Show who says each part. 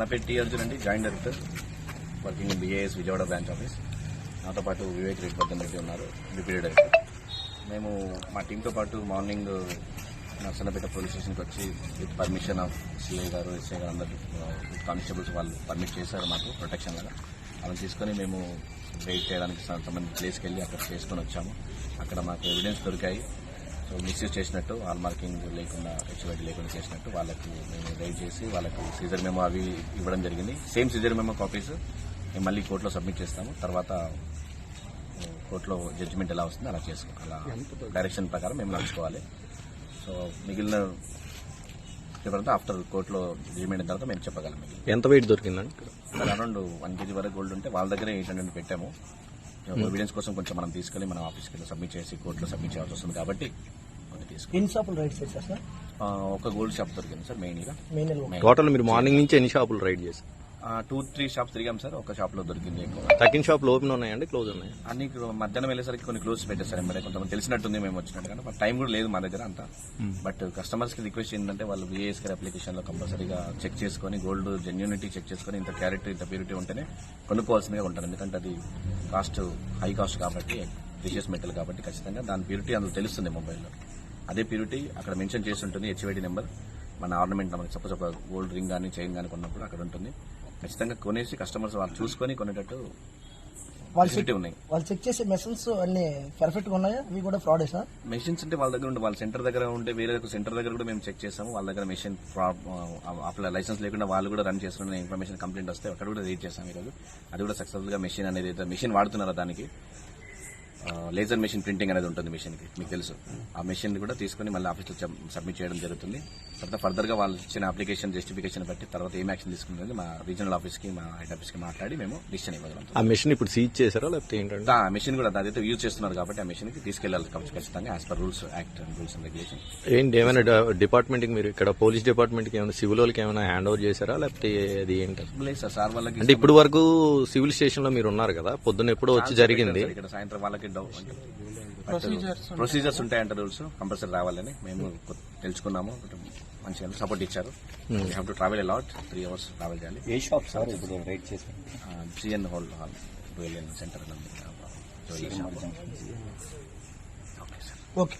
Speaker 1: నా పేరు టీ అర్జున్ అండి joint director working in BAS Vijayawada branch office. నాతో పాటు వివేక్ రెడ్డి వర్ధన్ రెడ్డి ఉన్నారు డిప్యూటీ డైరెక్టర్. మేము మా టీంతో పాటు మార్నింగ్ నర్సన్నపేట పోలీస్ స్టేషన్కి వచ్చి with permission of CI garu SI garu అందరు కానిస్టేబుల్స్ వాళ్ళు పర్మిట్ చేశారు మాకు ప్రొటెక్షన్ లాగా. అలా తీసుకొని మేము వెయిట్ చేయడానికి సంబంధించిన ప్లేస్కి వెళ్ళి అక్కడ చేసుకొని వచ్చాము. అక్కడ మాకు ఎవిడెన్స్ దొరికాయి. మిస్యూజ్ చేసినట్టు హాల్ మార్కింగ్ లేకుండా హెచ్ఐడి లేకుండా చేసినట్టు వాళ్ళకి మేము రైడ్ చేసి వాళ్ళకి సీజర్ మెమో అవి ఇవ్వడం జరిగింది. సేమ్ సీజర్ మెమో కాపీస్ మేము మళ్ళీ కోర్టులో సబ్మిట్ చేస్తాము. తర్వాత కోర్టులో జడ్జిమెంట్ ఎలా వస్తుందో అలా చేసుకో అలా డైరెక్షన్ ప్రకారం మేము నడుచుకోవాలి సో మిగిలిన పేపర్ ఆఫ్టర్ కోర్టులో జడ్జిమెంట్ అయిన తర్వాత మేము చెప్పగలం.
Speaker 2: ఎంత వెయిట్ దొరికిందండి
Speaker 1: అరౌండ్ వన్ కేజీ వరకు గోల్డ్ ఉంటే వాళ్ళ దగ్గర ఎయిట్ హండ్రెడ్ పెట్టాము. ఎవిడెన్స్ కోసం కొంచెం మనం తీసుకెళ్ళి మన ఆఫీస్కి వెళ్ళి సబ్మిట్ చేసి కోర్టులో సబ్మిట్ చేయాల్సి వస్తుంది కాబట్టి
Speaker 3: ఎన్ని షాపులు రైడ్ చేశారు సార్?
Speaker 1: ఆ, ఒక గోల్డ్ షాప్ దొరికింది సార్ మెయిన్గా
Speaker 3: మెయిన్ నెల
Speaker 2: టోటల్ మీరు మార్నింగ్ నుంచి ఎన్ని షాపులు రైడ్ చేశారు.
Speaker 1: టూ త్రీ షాప్స్ తిరిగాం సార్. ఒక షాప్లో దొరికింది ఎక్కువ.
Speaker 2: తగ్గిన షాపులు ఓపెన్ ఉన్నాయండి? క్లోజ్ ఉన్నాయి?
Speaker 1: అన్ని మధ్యాహ్నం వెళ్ళేసరికి కొన్ని క్లోజ్ పెట్టేస్తారు ఎంబడే కొంతమంది తెలిసినట్టుంది మేము వచ్చినట్టు. కానీ బట్ టైం కూడా లేదు మా దగ్గర అంతా. బట్ కస్టమర్స్కి రిక్వెస్ట్ ఏంటంటే వాళ్ళు విఏఎస్ గారి అప్లికేషన్లో కంపల్సరీగా చెక్ చేసుకొని గోల్డ్ జెన్యూనిటీ చెక్ చేసుకొని ఇంత క్యారెక్టర్ ఇంత ప్యూరిటీ ఉంటేనే కొనుక్కోవాల్సిందిగా ఉంటారు ఎందుకంటే అది కాస్ట్ హై కాస్ట్ కాబట్టి ప్రీషియస్ మెటల్ కాబట్టి ఖచ్చితంగా దాని ప్యూరిటీ అందులో తెలుస్తుంది మొబైల్లో. అదే ప్యూరిటీ అక్కడ మెన్షన్ చేసి ఉంటుంది హెచ్ఐడి నెంబర్ మన ఆర్నమెంట్ మనకి సపోజ్ ఒక గోల్డ్ రింగ్ కానీ చైన్ కానీ కొన్నప్పుడు అక్కడ ఉంటుంది. ఖచ్చితంగా కొనేసి కస్టమర్స్ వాళ్ళు చూసుకొని కొనేటట్టు
Speaker 3: వాళ్ళు
Speaker 1: ఉన్నాయి.
Speaker 3: వాళ్ళు చెక్ చేసే మెషిన్స్ అన్ని పర్ఫెక్ట్గా ఉన్నాయా? ఇవి కూడా ఫ్రాడ్ సార్?
Speaker 1: మెషిన్స్ అంటే వాళ్ళ దగ్గర ఉండే వాళ్ళ సెంటర్ దగ్గర ఉంటే వేరే సెంటర్ దగ్గర కూడా మేము చెక్ చేసాము వాళ్ళ దగ్గర మెషిన్ అప్లై లైసెన్స్ లేకుండా వాళ్ళు కూడా రన్ చేస్తున్న ఇన్ఫర్మేషన్ కంప్లైంట్ వస్తే అక్కడ కూడా రీడ్ చేసాం ఈరోజు. అది కూడా సక్సెస్ఫుల్గా మెషిన్ అనేది మెషిన్ వాడుతున్నారా దానికి? లేజర్ మెషిన్ ప్రింటింగ్ అనేది ఉంటుంది మెషిన్కి మీకు తెలుసు. ఆ మెషిన్ కూడా తీసుకుని మళ్ళీ ఆఫీస్లో సబ్మిట్ చేయడం జరుగుతుంది. తర్వాత ఫర్దర్గా వాళ్ళు ఇచ్చిన అప్లికేషన్ జస్టిఫికేషన్ బట్టి తర్వాత ఏం యాక్షన్ తీసుకుంటుంది మా రీజనల్ ఆఫీస్కి మా హెడ్ ఆఫీస్కి మాట్లాడి మేము డిసిషన్ ఇవ్వగలుగుతాం.
Speaker 2: ఆ మెషిన్ ఇప్పుడు సీజ్ చేశారా లేకపోతే ఏంటంటే
Speaker 1: ఆ మెషిన్ కూడా అదైతే యూజ్ చేస్తున్నారు కాబట్టి ఆ మెషిన్కి తీసుకెళ్ళాలి కాబట్టి ఖచ్చితంగా as per rules act and rules and regulation
Speaker 2: ఏంటి ఏమైనా డిపార్ట్మెంట్కి మీరు ఇక్కడ పోలీస్ డిపార్ట్మెంట్కి ఏమైనా సివిల్ వాళ్ళకి ఏమైనా హ్యాండ్ ఓవర్ చేశారా లేకపోతే అది ఏంటి?
Speaker 1: లేదు సార్ సార్ వాళ్ళకి
Speaker 2: అంటే ఇప్పుడు వరకు సివిల్ స్టేషన్లో మీరు ఉన్నారు కదా పొద్దున్న ఎప్పుడో వచ్చి జరిగింది.
Speaker 1: ఇక్కడ సాయంత్రం వాళ్ళకి డౌట్ ప్రొసీజర్స్ ఉంటాయంట రూల్స్ కంపల్సరీ రావాలని మేము తెలుసుకున్నాము. మంచిగా సపోర్ట్ ఇచ్చారు. We have to travel a lot three hours travel చేయాలి.
Speaker 4: ఏ షాప్ సార్ ఇప్పుడు రైట్ చేశారు
Speaker 1: GN hall hall dual centre okay sir
Speaker 3: okay